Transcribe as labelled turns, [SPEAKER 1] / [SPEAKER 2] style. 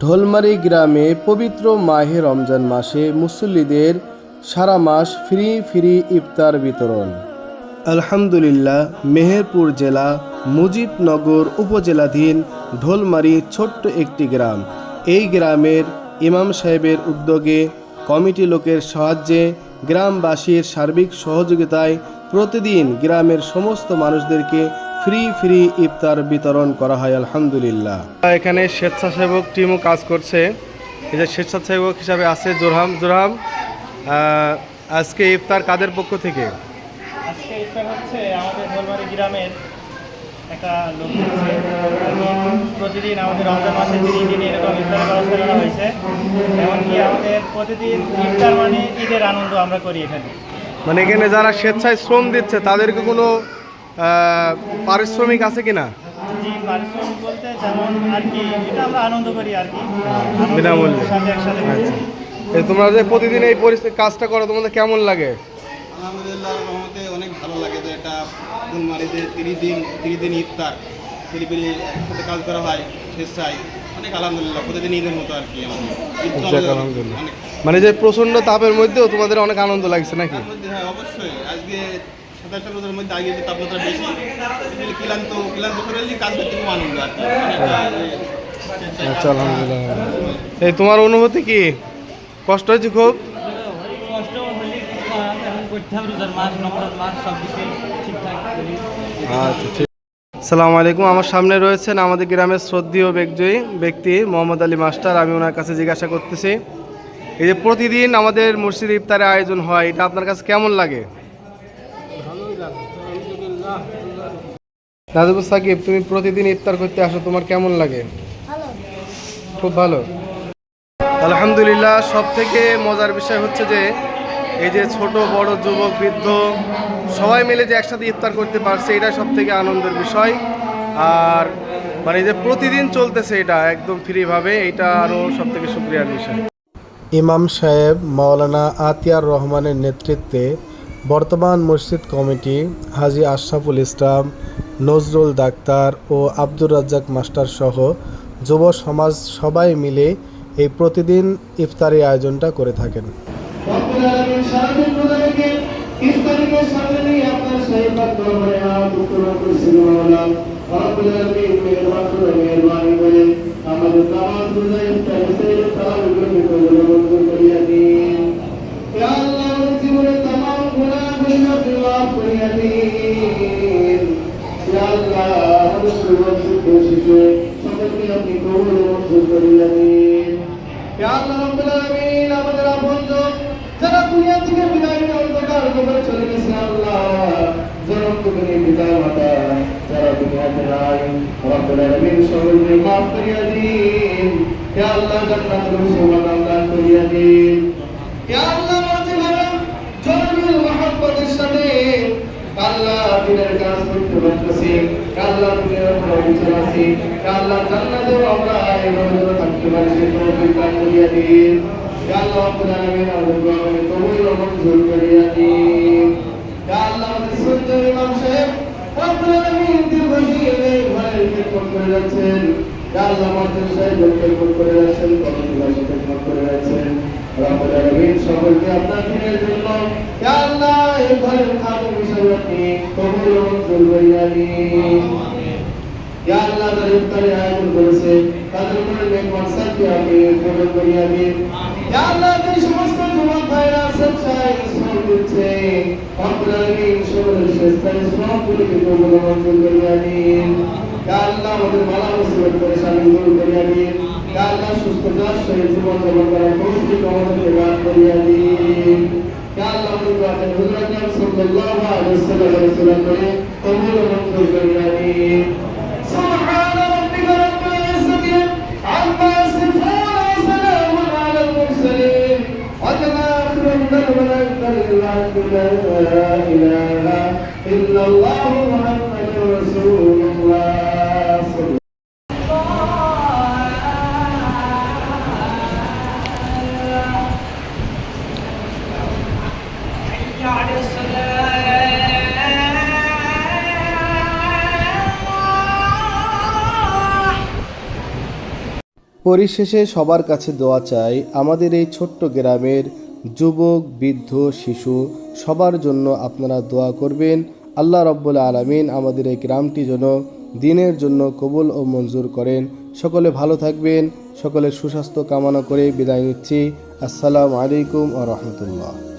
[SPEAKER 1] ঢোলমারি গ্রামে পবিত্র মাহে রমজান মাসে মুসল্লিদের সারা মাস ফ্রি ফ্রি ইফতার বিতরণ। আলহামদুলিল্লাহ, মেহেরপুর জেলা মুজিবনগর উপজেলাধীন ঢোলমারি ছোট্ট একটি গ্রাম। এই গ্রামের ইমাম সাহেবের উদ্যোগে কমিটি লোকের সাহায্যে গ্রামবাসীর সার্বিক সহযোগিতায় প্রতিদিন গ্রামের সমস্ত মানুষদেরকে ফ্রি ফ্রি ইফতার বিতরণ করা হয় আলহামদুলিল্লাহ। এখানে স্বেচ্ছাসেবক টিমও কাজ করছে। এই যে স্বেচ্ছাসেবক হিসাবে আছে জোরহাম। জোরহাম আজকে ইফতার কাদের পক্ষ থেকে?
[SPEAKER 2] আজকে ইফতার হচ্ছে আমাদের গ্রামের একটা লোক দিচ্ছে প্রতিদিন আমাদের রমজান মাসে তিরিশ দিন এরকম ইফতারের ব্যবস্থা করা হয়েছে। এমনকি আমাদের প্রতিদিন ইফতার মানে ঈদের আনন্দ আমরা করি এখানে
[SPEAKER 1] মানে এখানে যারা স্বেচ্ছায় শ্রম দিচ্ছে তাদেরকে কোনো পারিশ্রমিক আছে কিনা
[SPEAKER 2] জি পারিশ্রমিক বলতে যেমন আর কি এটা আমরা আনন্দ করি আর কি।
[SPEAKER 1] বিনামূল্যে।
[SPEAKER 2] সাথে একসাথে করছি
[SPEAKER 1] তোমরা যে প্রতিদিন এই পরিস্থিতি কাজটা করো তোমাদের কেমন লাগে?
[SPEAKER 3] আলহামদুলিল্লাহ ভালো লাগে যে এটা ফুলমারিতে তিরিশ দিন তিরিশ দিন ইফতার ছেলেপিলি একসাথে কাজ করা হয় স্বেচ্ছায় অনেক আলহামদুলিল্লাহ প্রতিদিন ঈদের মতো আর কি
[SPEAKER 1] মানে যে প্রচণ্ড তাপের মধ্যেও তোমাদের অনেক আনন্দ লাগছে নাকি?
[SPEAKER 3] হ্যাঁ অবশ্যই। আজকে সাতাশটা রোজার মধ্যে আগে যে তাপমাত্রা বেশি কিন্তু ক্লান্ত ক্লান্ত শরীরে কাজ করতে খুব আনন্দ আর কি। অনেকটা যে স্বেচ্ছায় কাজ
[SPEAKER 1] আচ্ছা আলহামদুলিল্লাহ। এই তোমার অনুভূতি কি? কষ্ট হয়েছে খুব?
[SPEAKER 2] এখন রোজার মাস রমজান মাস সব কিছু ঠিকঠাক
[SPEAKER 1] আচ্ছা ঠিক। সালামু আলাইকুম। আমার সামনে রয়েছেন আমাদের গ্রামের শ্রদ্ধেয় ব্যক্তি ব্যক্তি মোহাম্মদ আলী মাস্টার। আমি ওনার কাছে জিজ্ঞাসা করতেছি এই যে প্রতিদিন আমাদের মসজিদ ইফতারের আয়োজন হয় এটা আপনার কাছে কেমন লাগে? নাজিবুল সাকিব তুমি প্রতিদিন ইফতার করতে আসো তোমার কেমন লাগে? খুব ভালো। আলহামদুলিল্লাহ সব থেকে মজার বিষয় হচ্ছে যে এই যে ছোট, বড়, যুবক, বৃদ্ধ, সবাই মিলে যে একসাথে ইফতার করতে পারছে এটা সব থেকে আনন্দের বিষয়। আর মানে যে প্রতিদিন চলতেছে এটা একদম ফ্রিভাবে এটা আরও সব থেকে সুক্রিয়ার বিষয়। ইমাম সাহেব মাওলানা আতিয়ার রহমানের নেতৃত্বে বর্তমান মসজিদ কমিটি হাজি আশরাফুল ইসলাম, নজরুল ডাক্তার ও আব্দুর রাজ্জাক মাস্টার সহ যুব সমাজ সবাই মিলে এই প্রতিদিন ইফতারি আয়োজনটা করে থাকেন।
[SPEAKER 4] সারাদিন রোজাকে ইফতারিকে সামনে নিয়ে আপনার সাহেবাত দরবারে হাত উত্তোলন করেছিল মাওলা রব্বুল আলামিন মেহেরবান করে, মেহেরবানি করে আমাদের নামাজ রোজা ইফতার সের তারাবিগুলোকে কবুল মঞ্জুর করিয়া দিন। ইয়া আল্লাহ আমাদের জীবনের তামাম গুনাহগুলি মাফ করিয়া দিন। ইয়া আল্লাহ আমাদের পরিবার সুখে সকলকে আপনি কবুল মঞ্জুর করিয়া দিন। ইয়া আল্লাহ রাব্বুল আলামিন আমাদের আপনজন যারা দুনিয়া থেকে বিদায় নিয়ে অন্ধকার কবরে চলে গেছে আল্লাহ জনম করে বিদায় মাতা, যারা দুনিয়াতে নাই, রাব্বুল আলামিন সকলকে মাফ করিয়া দিন। ইয়া আল্লাহ জান্নাতুল সুবহান দান করিয়া দিন। ইয়া আল্লাহ, মাঝে ভাড়া জনমিল মহব্বতের সাথে আল্লাহ দিনের কাজ করতে পারতেছি। আল্লাহ দিনের উপর বিচার আছি। আল্লাহ, জান্নাতেও আমরা এভাবে থাকতে পারি, সে তৌফিক দান করিয়া দিন। ইয়া আল্লাহ রাব্বুল আলামিন আমাদের দোয়াকে কবুল ও মঞ্জুর করিয়া দিন ইয়া আল্লাহ আমাদের সুন্দর ইমাম সাহেব রাব্বুল আলামিন দীর্ঘদিন ঘরের খেদমত করে যাচ্ছেন ইয়া আল্লাহ আমাদের সাহেব খেদমত করে যাচ্ছেন কমিটিবাসী খেদমত করে যাচ্ছেন রাব্বুল আলামিন সকলকে আপনার দিনের জন্য ইয়া আল্লাহ এই ঘরের খাদম হিসেবে আপনি কবুল ও মঞ্জুর করিয়া দিন ইয়া আল্লাহ যারা ইফতারে আয়োজন করেছে তাদের উপরে নেক মানসাকে আপনি কবুল করিয়া দিন। ইয়া আল্লাহ যে সমস্ত যুবক ভাইরা স্বেচ্ছায় শ্রম দিচ্ছে। আলামিন সকলের স্বেচ্ছায় শ্রমগুলিকে কবুল মঞ্জুর করিয়া দিন। আল্লাহ আমাদের মালা মুসিবত পরেশানি দূর করিয়া দিন। আল্লাহ সুস্থ যার সহিত জীবন যাপন করার কৌশিক আমাদেরকে দান করিয়া দিন। আল্লাহ আমাদের দোয়াকে হুজুর আকরাম সাল্লাল্লাহু আলাইহি ওয়াসাল্লাম করে কবুল মঞ্জুর করিয়া দিন। إله إلا الله محمد رسول الله صلى পরিশেষে সবার কাছে দোয়া চাই আমাদের এই ছোট্ট গ্রামের যুবক, বৃদ্ধ, শিশু, সবার জন্য আপনারা দোয়া করবেন। আল্লাহ রব্বুল আলমিন আমাদের এই গ্রামটি যেন দিনের জন্য কবুল ও মঞ্জুর করেন। সকলে ভালো থাকবেন, সকলে সুস্বাস্থ্য কামনা করে বিদায় নিচ্ছি। আসসালামু আলাইকুম ও রহমতুল্লাহ।